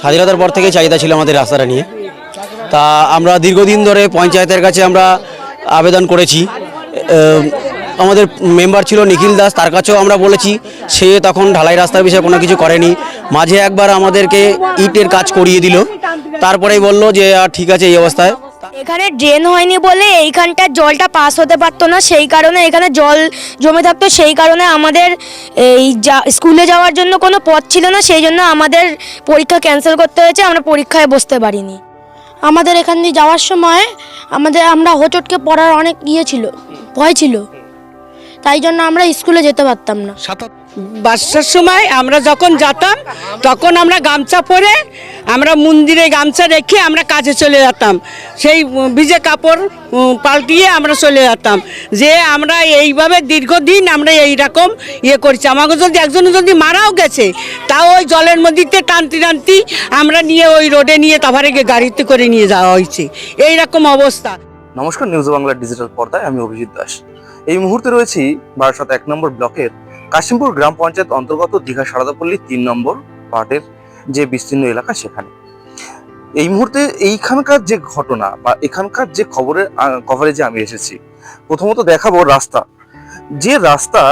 স্বাধীনতার পর থেকে চাহিদা ছিল আমাদের রাস্তাটা নিয়ে। তা আমরা দীর্ঘদিন ধরে পঞ্চায়েতের কাছে আমরা আবেদন করেছি। আমাদের মেম্বার ছিল নিখিল দাস, তার কাছেও আমরা বলেছি, সে তখন ঢালাই রাস্তার বিষয়ে কোনো কিছু করেনি। মাঝে একবার আমাদেরকে ইটের কাজ করিয়ে দিল। তারপরেই বলল যে আর ঠিক আছে এই অবস্থায়। এখানে ড্রেন হয়নি বলে এইখানটার জলটা পাস হতে পারতো না সেই কারণে এখানে জল জমে থাকতো সেই কারণে আমাদের এই যা স্কুলে যাওয়ার জন্য কোনো পথ ছিল না সেই জন্য আমাদের পরীক্ষা ক্যান্সেল করতে হয়েছে আমরা পরীক্ষায় বসতে পারিনি। আমাদের এখান দিয়ে যাওয়ার সময় আমাদের আমরা হোঁচটকে পড়ার অনেক ইয়ে ছিল ভয় ছিল। তাই জন্য আমরা স্কুলে যেতে পারতাম না। বাসার সময় আমরা যখন যেতাম, তখন আমরা গামছা পরে আমরা মন্দিরে গামছা রেখে আমরা কাজে চলে যেতাম। সেই ভিজে কাপড় পাল্টিয়ে আমরা চলে যেতাম। যে আমরা এইভাবে দীর্ঘদিন আমরা এই রকম ইয়ে করছি। আমাকে যদি একজন যদি মারাও গেছে, তাও ওই জলের মধ্যে টানতি টানতি আমরা নিয়ে ওই রোডে নিয়ে তারপরে গাড়িতে করে নিয়ে যাওয়া হয়েছে। এই রকম অবস্থা। নমস্কার, নিউজ বাংলার ডিজিটাল পর্দায়, আমি অভিজিৎ দাস। এই মুহূর্তে রয়েছি বারাসাত এক নম্বর ব্লকের কাশিমপুর গ্রাম পঞ্চায়েত অন্তর্গত দীঘা সারদাপল্লী তিন নম্বর পার্টের যে বিস্তীর্ণ এলাকা সেখানে। এই মুহূর্তে এইখানকার যে ঘটনা বা এখানকার যে খবরের কভারেজে আমি এসেছি, প্রথমত দেখাবো রাস্তা। যে রাস্তা,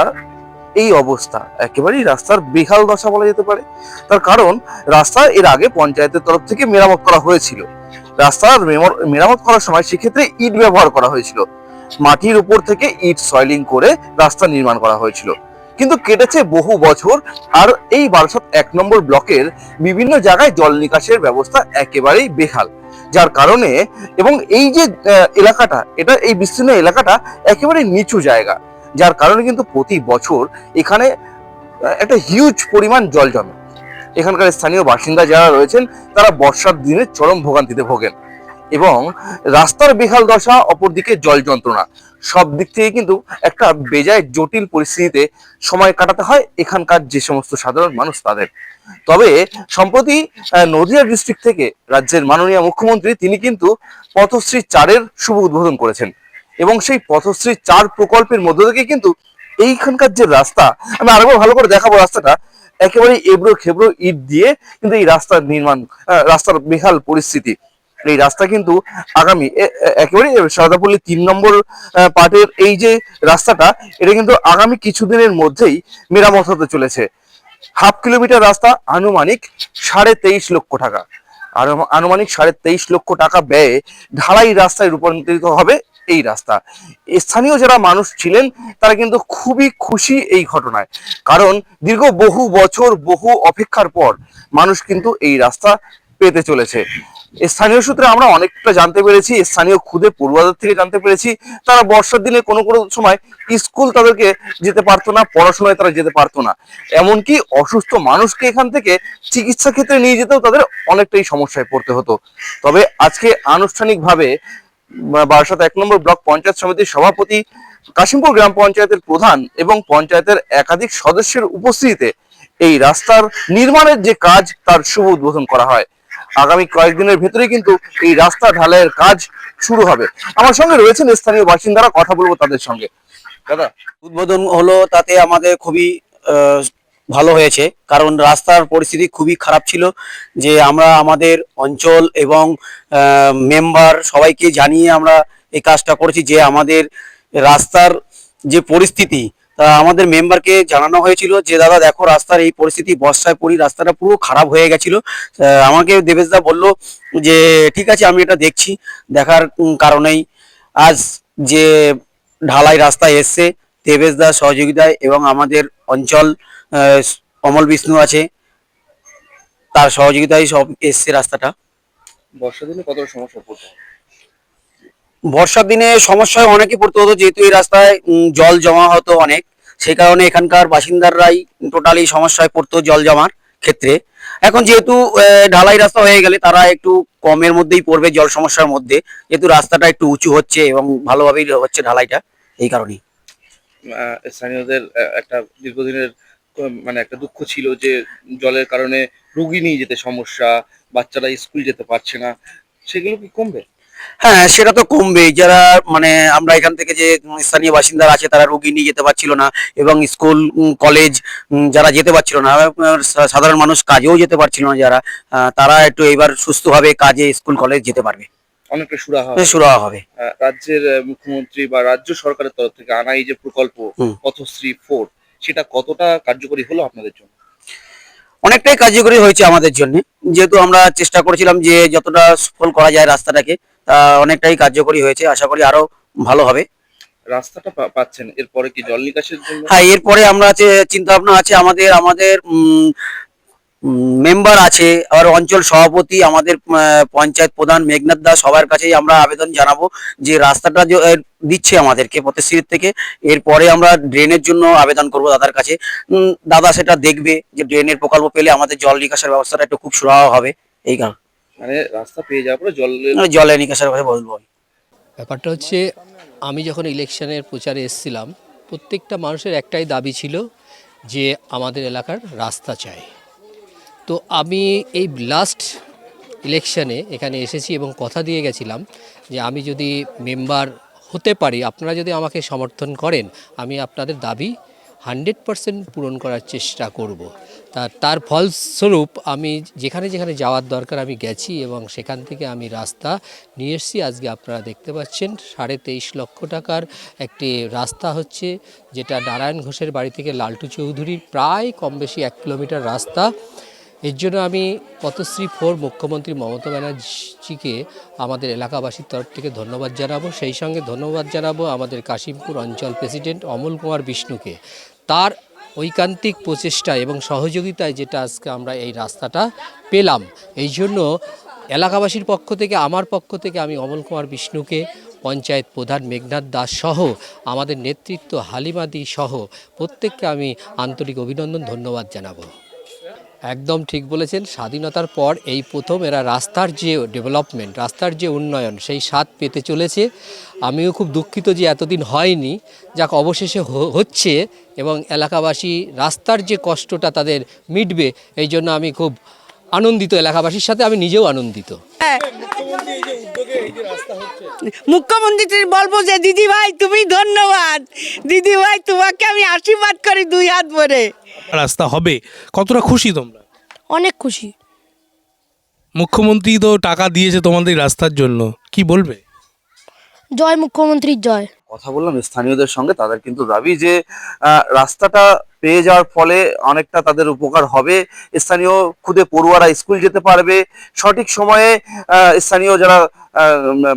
এই অবস্থা, একেবারেই রাস্তার বেহাল দশা বলা যেতে পারে। তার কারণ, রাস্তা এর আগে পঞ্চায়েতের তরফ থেকে মেরামত করা হয়েছিল। রাস্তার মেরামত করার সময় সেক্ষেত্রে ইট ব্যবহার করা হয়েছিল। মাটির উপর থেকে ইট সয়েলিং করে রাস্তা নির্মাণ করা হয়েছিল। কিন্তু কেটেছে বহু বছর। আর এই বারাসাত এক নম্বর ব্লকের বিভিন্ন জায়গায় জল নিকাশের ব্যবস্থা একেবারেই বেহাল। যার কারণে এবং এই যে এলাকাটা, এটা এই বিস্তীর্ণ এলাকাটা একেবারে নিচু জায়গা। যার কারণে কিন্তু প্রতি বছর এখানে একটা হিউজ পরিমাণ জল জমে। এখানকার স্থানীয় বাসিন্দা যারা রয়েছেন, তারা বর্ষার দিনে চরম ভোগান্তিতে ভোগেন। এবং রাস্তার বেহাল দশা অপরদিকে জল যন্ত্রণা। সব দিক থেকে কিন্তু একটা বেজায় জটিল পরিস্থিতিতে সময় কাটাতে হয় এখানকার যে সমস্ত সাধারণ মানুষ তাদের। তবে সম্প্রতি নদিয়া ডিস্ট্রিক্ট থেকে রাজ্যের মাননীয় মুখ্যমন্ত্রী তিনি কিন্তু পথশ্রী চারের শুভ উদ্বোধন করেছেন এবং সেই পথশ্রী চার প্রকল্পের মধ্য থেকে কিন্তু এইখানকার যে রাস্তা, আমি আরেকবার ভালো করে দেখাবো রাস্তাটা একেবারে এবড়ো খেবড়ো ইট দিয়ে কিন্তু এই রাস্তার নির্মাণ রাস্তার বেহাল পরিস্থিতি। এই রাস্তা কিন্তু আগামী একেবারে সারদাপল্লী তিন নম্বর পার্টের এই যে রাস্তাটা, এটা কিন্তু আগামী কিছুদিনের মধ্যেই মেরামত হতে চলেছে। হাফ কিলোমিটার রাস্তা, আনুমানিক সাড়ে তেইশ লক্ষ টাকা। আর আনুমানিক সাড়ে তেইশ লক্ষ টাকা ব্যয়ে ঢালাই রাস্তায় রূপান্তরিত হবে এই রাস্তা। স্থানীয় যারা মানুষ ছিলেন, তারা কিন্তু খুবই খুশি এই ঘটনায়। কারণ দীর্ঘ বহু বছর, বহু অপেক্ষার পর মানুষ কিন্তু এই রাস্তা পেতে চলেছে। স্থানীয় সূত্রে আমরা অনেকটা জানতে পেরেছি, স্থানীয় খুদে পড়ুয়াদের থেকে জানতে পেরেছি, তারা বর্ষার দিনে কোনো কোনো সময় স্কুল তাদেরকে যেতে পারতো না, পড়াশোনায় তারা যেতে পারতো না। এমনকি অসুস্থ মানুষকে এখান থেকে চিকিৎসা ক্ষেত্রে নিয়ে যেতেও তাদের অনেকটাই সমস্যায় পড়তে হতো। তবে আজকে আনুষ্ঠানিকভাবে বারাসাত এক নম্বর ব্লক পঞ্চায়েত সমিতির সভাপতি কাশিমপুর গ্রাম পঞ্চায়েতের প্রধান এবং পঞ্চায়েতের একাধিক সদস্যের উপস্থিতিতে এই রাস্তার নির্মাণের যে কাজ, তার শুভ উদ্বোধন করা হয়। আগামী কয়েকদিনের ভেতরে কিন্তু এই রাস্তা ঢালাইয়ের কাজ শুরু হবে। আমার সঙ্গে রয়েছেন স্থানীয় বাসিন্দারা, কথা বলব তাদের সঙ্গে। দাদা। উদ্বোধন হলো তাতে আমাদের খুবই ভালো হয়েছে। কারণ রাস্তার পরিস্থিতি খুবই খারাপ ছিল যে আমরা আমাদের অঞ্চল এবং মেম্বার সবাইকে জানিয়ে আমরা এই কাজটা করেছি যে আমাদের রাস্তার যে পরিস্থিতি তা আমাদের মেম্বারকে জানানো হয়েছিল যে, দাদা, দেখো রাস্তার এই পরিস্থিতি, বর্ষায় পড়ি রাস্তাটা পুরো খারাপ হয়ে গেছিল। আমাকে দেবেশদা বলল যে, ঠিক আছে, আমি এটা দেখছি, দেখার কারণেই। আজ যে ঢালাই রাস্তায় এসছে দেবেশ দাস সহযোগিতায় এবং আমাদের অঞ্চল অমল বিষ্ণু আছে, তার সহযোগিতায় সব এসছে রাস্তাটা। বর্ষার দিনে কত সমস্যা হয় বর্ষার দিনে সমস্যায় অনেকই পড়তে হতো, যেহেতু এই রাস্তায় জল জমা হতো অনেক। সেই কারণে এখানকার বাসিন্দারাই টোটালি সমস্যায় পড়তো জল জমার ক্ষেত্রে। এখন যেহেতু ঢালাই রাস্তা হয়ে গেলে তারা একটু কমের মধ্যেই পড়বে জল সমস্যার মধ্যে। যেহেতু রাস্তাটা একটু উঁচু হচ্ছে এবং ভালোভাবেই হচ্ছে ঢালাইটা, এই কারণেই। স্থানীয়দের একটা দীর্ঘদিনের মানে একটা দুঃখ ছিল যে জলের কারণে রুগী নিয়ে যেতে সমস্যা, বাচ্চারা স্কুল যেতে পারছে না। সেগুলো কি কমবে? হ্যাঁ সেটা তো কমবেই। যারা মানে আমরা এখান থেকে যে স্থানীয় বাসিন্দারা আছে তারা রোগী নিয়ে যেতে পারছিল না এবং স্কুল কলেজ যারা যেতে পারছিল না সাধারণ মানুষ কাজেও যেতে পারছিল না যারা তারা একটু এবার সুস্থভাবে কাজে স্কুল কলেজ যেতে পারবে। অনেকটা সুরাহা শুরু হবে। রাজ্যের মুখ্যমন্ত্রী বা রাজ্য সরকারের তরফ থেকে আনা এই যে প্রকল্প। পথশ্রী ফোর সেটা কতটা কার্যকরী হলো আপনাদের জন্য? অনেকটাই কার্যকরী হয়েছে আমাদের জন্য। যেহেতু আমরা চেষ্টা করেছিলাম যে যতটা সফল করা যায় রাস্তাটাকে অনেকটাই কার্যকরী হয়েছে। আশা করি আরও ভালো হবে। রাস্তাটা পাচ্ছেন। এরপরে কি জল নিকাশের জন্য? হ্যাঁ এরপরে আমরা আছে চিন্তা ভাবনা আছে। আমাদের আমাদের মেম্বার আছে আর অঞ্চল সভাপতি আমাদের পঞ্চায়েত প্রধান মেঘনাথ দাস সবার কাছেই আমরা আবেদন জানাব যে রাস্তাটা দিচ্ছে আমাদেরকে পথশ্রীর থেকে। এরপরে আমরা ড্রেনের জন্য আবেদন করব দাদার কাছে। উম, দাদা সেটা দেখবে যে ড্রেনের প্রকল্প পেলে আমাদের জল নিকাশের ব্যবস্থাটা একটু খুব সুরাহা হবে। এই কারণ। মানে রাস্তা পেয়ে যাওয়ার পরে জলের জলের নিকাশের কথা বলব আমি। ব্যাপারটা হচ্ছে আমি যখন ইলেকশনের প্রচারে এসেছিলাম প্রত্যেকটা মানুষের একটাই দাবি ছিল যে আমাদের এলাকার রাস্তা চাই তো আমি এই লাস্ট ইলেকশানে এখানে এসেছি এবং কথা দিয়ে গেছিলাম যে আমি যদি মেম্বার হতে পারি আপনারা যদি আমাকে সমর্থন করেন আমি আপনাদের দাবি হান্ড্রেড পারসেন্ট পূরণ করার চেষ্টা করব। তা, তার ফলস্বরূপ আমি যেখানে যেখানে যাওয়ার দরকার আমি গেছি এবং সেখান থেকে আমি রাস্তা নিয়ে এসেছি। আজকে আপনারা দেখতে পাচ্ছেন সাড়ে তেইশ লক্ষ টাকার একটি রাস্তা হচ্ছে যেটা নারায়ণ ঘোষের বাড়ি থেকে লালটু চৌধুরীর প্রায় কম বেশি এক কিলোমিটার রাস্তা। এর জন্য আমি পথশ্রী ফোর মুখ্যমন্ত্রী মমতা ব্যানার্জিকে আমাদের এলাকাবাসীর তরফ থেকে ধন্যবাদ জানাব। সেই সঙ্গে ধন্যবাদ জানাব আমাদের কাশিমপুর অঞ্চল প্রেসিডেন্ট অমল কুমার বিষ্ণুকে। তার ঐকান্তিক প্রচেষ্টা এবং সহযোগিতায় যেটা আজকে আমরা এই রাস্তাটা পেলাম। এই জন্য এলাকাবাসীর পক্ষ থেকে, আমার পক্ষ থেকে আমি অমল কুমার বিষ্ণুকে, পঞ্চায়েত প্রধান মেঘনাথ দাস সহ, আমাদের নেতৃত্ব হালিমাদি সহ প্রত্যেককে আমি আন্তরিক অভিনন্দন, ধন্যবাদ জানাব। একদম ঠিক বলেছেন, স্বাধীনতার পর এই প্রথম এরা রাস্তার যে ডেভেলপমেন্ট রাস্তার যে উন্নয়ন, সেই স্বাদ পেতে চলেছে। আমিও খুব দুঃখিত যে এতদিন হয়নি। যাক, অবশেষে হচ্ছে এবং এলাকাবাসী রাস্তার যে কষ্টটা তাদের মিটবে, এই জন্য আমি খুব আনন্দিত এলাকাবাসীর সাথে। আমি নিজেও আনন্দিত। মুখ্যমন্ত্রী বলব যে দিদি ভাই তুমি ধন্যবাদ। দিদি ভাই তোমাকে আমি আশীর্বাদ করি দুই হাত ভরে। রাস্তা হবে। কতটা খুশি তোমরা? অনেক খুশি। মুখ্যমন্ত্রী তো টাকা দিয়েছে তোমাদের রাস্তার জন্য। কি বলবে? জয় মুখ্যমন্ত্রীর জয়। কথা বললাম স্থানীয়দের সঙ্গে তাদের কিন্তু দাবি যে রাস্তাটা পেয়ে যাওয়ার ফলে অনেকটা তাদের উপকার হবে। স্থানীয় খুদে পড়ুয়ারা স্কুল যেতে পারবে। সঠিক সময়ে স্থানীয় যারা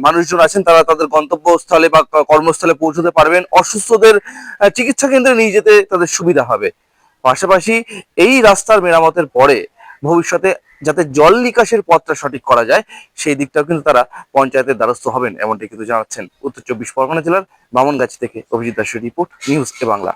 মানুষজন আছেন, তারা তাদের গন্তব্যস্থলে বা কর্মস্থলে পৌঁছতে পারবেন। অসুস্থদের চিকিৎসা কেন্দ্রে নিয়ে যেতে তাদের সুবিধা হবে। পাশাপাশি এই রাস্তার মেরামতের পরে ভবিষ্যতে যাতে জল নিকাশের পথটা সঠিক করা যায়, সেই দিকটাও কিন্তু তারা পঞ্চায়েতের দ্বারস্থ হবেন, এমনটি কিন্তু জানাচ্ছেন উত্তর চব্বিশ পরগনা জেলার বামনগাছি থেকে অভিজিৎ দাসের রিপোর্ট, নিউজ এ বাংলা।